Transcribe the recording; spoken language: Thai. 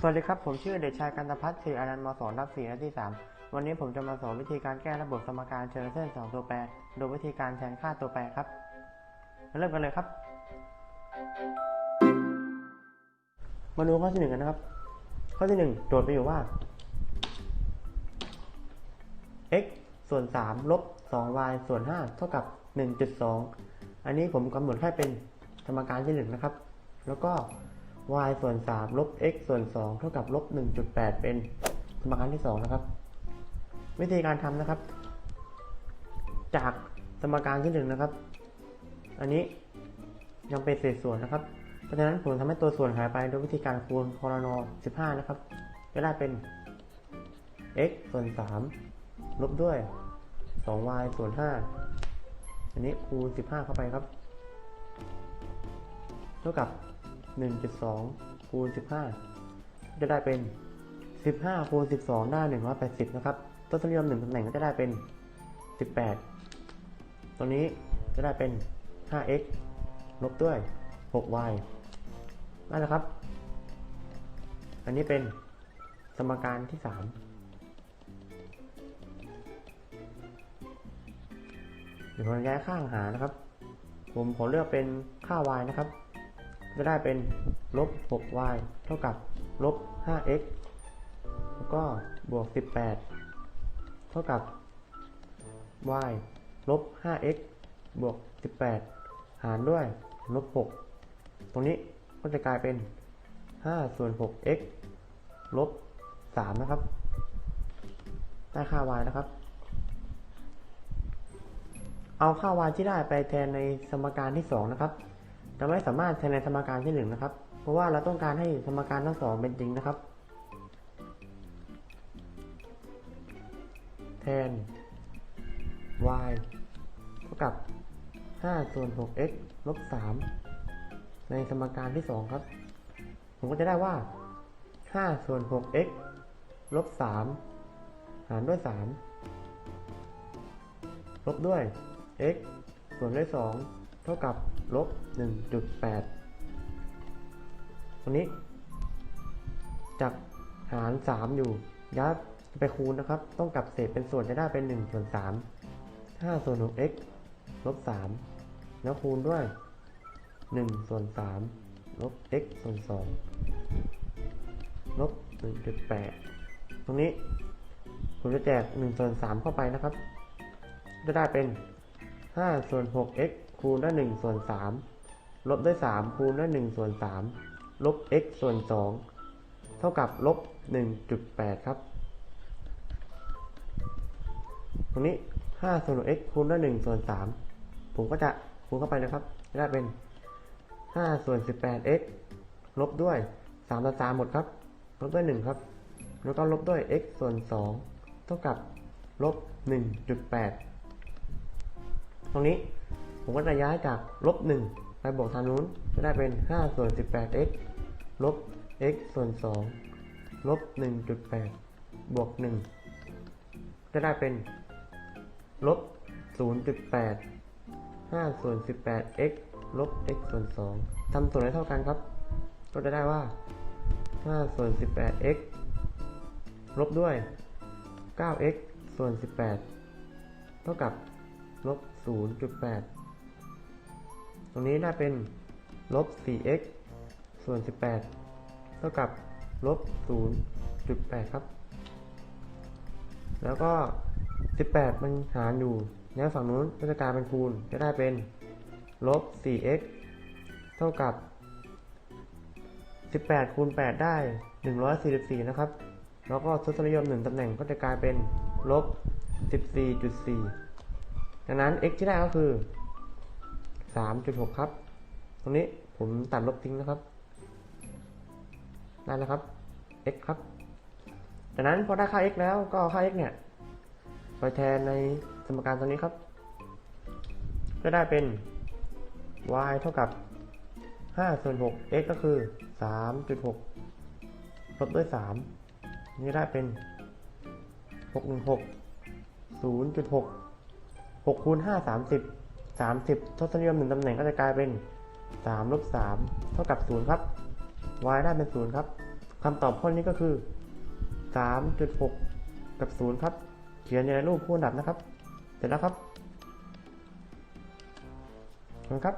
สวัสดีครับ ผมชื่อเด็กชายกันตพัฒน์ศรีอนันต์มศนับสี่นัดที่ 3 วันนี้ผมจะมาสอนวิธีการแก้ระบบสมการเชิงเส้น 2 ตัวแปร โดยวิธีการแทนค่าตัวแปรครับ มาเริ่มกันเลยครับ มาดูข้อที่หนึ่งกันนะครับ ข้อที่หนึ่งโจทย์ไปอยู่ว่า x ส่วน 3 ลบ 2y ส่วน 5 เท่ากับ 1.2 อันนี้ผมกำหนดให้เป็นสมการที่1นะครับ แล้วก็ y ส่วน3ลบ x ส่วน 2 เท่ากับลบ 1.8 เป็นสมการที่ 2 นะครับ วิธีการทำนะครับ จากสมการที่ 1 นะครับ อันนี้ยังเป็นเศษส่วนนะครับ เพราะฉะนั้นผมทำให้ตัวส่วนหายไปโดยวิธีการคูณคอรน15 นะครับ จะได้เป็น x ส่วน 3 ลบด้วย 2y ส่วน 5 อันนี้คูณ 15 เข้าไปครับ เท่ากับ 1.2คูณ15 จะได้เป็น 15คูณ12 ได้ 180 นะครับต้นสมยม1ตำแหน่งก็จะได้เป็น 18 ตัวนี้จะได้เป็น 5x ลบด้วย 6y นั่นแหละครับ อันนี้เป็นสมการที่ 3 เดี๋ยวผมย้ายข้างหานะครับ ผมขอเลือกเป็นค่า y นะครับ จะได้เป็นลบ 6y เท่ากับลบ 5x แล้วก็บวก 18 เท่ากับ y ลบ 5x บวก 18 หารด้วยลบ 6 ตรงนี้ก็จะกลายเป็น 5 ส่วน 6x ลบ 3 นะครับ ได้ค่า y นะครับ เอาค่า y ที่ได้ไปแทนในสมการที่ 2 นะครับ จะไม่สามารถแทนในสมการที่1นะครับ เพราะว่าเราต้องการให้สมการทั้งสองเป็นจริงนะครับ แทน y เท่ากับ5ส่วน 6x ลบ 3 ในสมการที่ 2 ครับ ผมก็จะได้ว่า 5 ส่วน 6x ลบ 3 หารด้วย 3 ลบด้วย x ส่วนด้วย 2 ท่ากับลบ 1.8 ตรงนี้ จากหาร 3 อยู่ยัดไปคูณนะครับ ต้องกลับเศษเป็นส่วนจะได้เป็น1ส่วน3 5ส่วน 6x ลบ 3 แล้วคูณด้วย 1 ส่วน 3 ลบ x ส่วน 2 ลบ 1.8 ตรงนี้ผมจะแจก1ส่วน3เข้าไปนะครับ จะได้เป็น 5 ส่วน 6x คูณด้วย1ส่วน3ลบด้วย 3 คูณด้วย1ส่วน3ลบ x ส่วน 2 เท่ากับลบ 1.8 ครับ ตรงนี้5ส่วน x คูณด้วย1ส่วน3ผมก็จะคูณเข้าไปนะครับจะได้เป็น 5 ส่วน 18x ลบด้วย 3 ต่อ 3 หมดครับ ลบด้วย 1 ครับ แล้วก็ลบด้วย x ส่วน 2 เท่ากับลบ 1.8 ตรงนี้ ผมก็จะย้ายจากลบ1ไปบวกทางนู้นจะได้เป็น 5 ส่วน 18x ลบ x ส่วน 2 ลบ 1.8 บวก 1 จะได้เป็น ลบ 0.8 5 ส่วน 18x ลบ x ส่วน 2ทำส่วนให้เท่ากันครับ ก็จะได้ว่า 5 ส่วน 18x ลบด้วย 9x ส่วน 18 เท่ากับ ลบ 0.8 รงนี้ได้เป็นลบ 4x ส่วน 18 เท่ากับลบ 0.8 ครับ แล้วก็ 18 มันหารอยู่แล้วฝั่งนู้นก็จะกลายเป็นคูณจะได้เป็นลบ 4x เท่ากับ 18 คูณ 8 ได้ 144 นะครับ แล้วก็ทศนิยม 1 ตำแหน่งก็จะกลายเป็นลบ 14.4 ดังนั้น x ที่ได้ก็คือ 3.6 ครับ ตรงนี้ผมตัดลบทิ้งนะครับ ได้แล้วครับ x ครับจากนั้นพอได้ค่า x แล้วก็เอาค่า x เนี่ยไปแทนในสมการตัวนี้ครับ ก็ได้เป็น y เท่ากับ5ส่วน6 x ก็คือ 3.6 ลบด้วย 3 นี่ได้เป็น 616 0.6 6คูณ5 30 30 ทศนิยม1ตำแหน่งก็จะกลายเป็น3ลบ3เท่ากับ 0 ครับ y ได้เป็น 0 ครับคำตอบข้อนี้ก็คือ 3.6 กับ 0 ครับ เขียนในรูปคู่อันดับนะครับ เสร็จแล้วครับนะครับ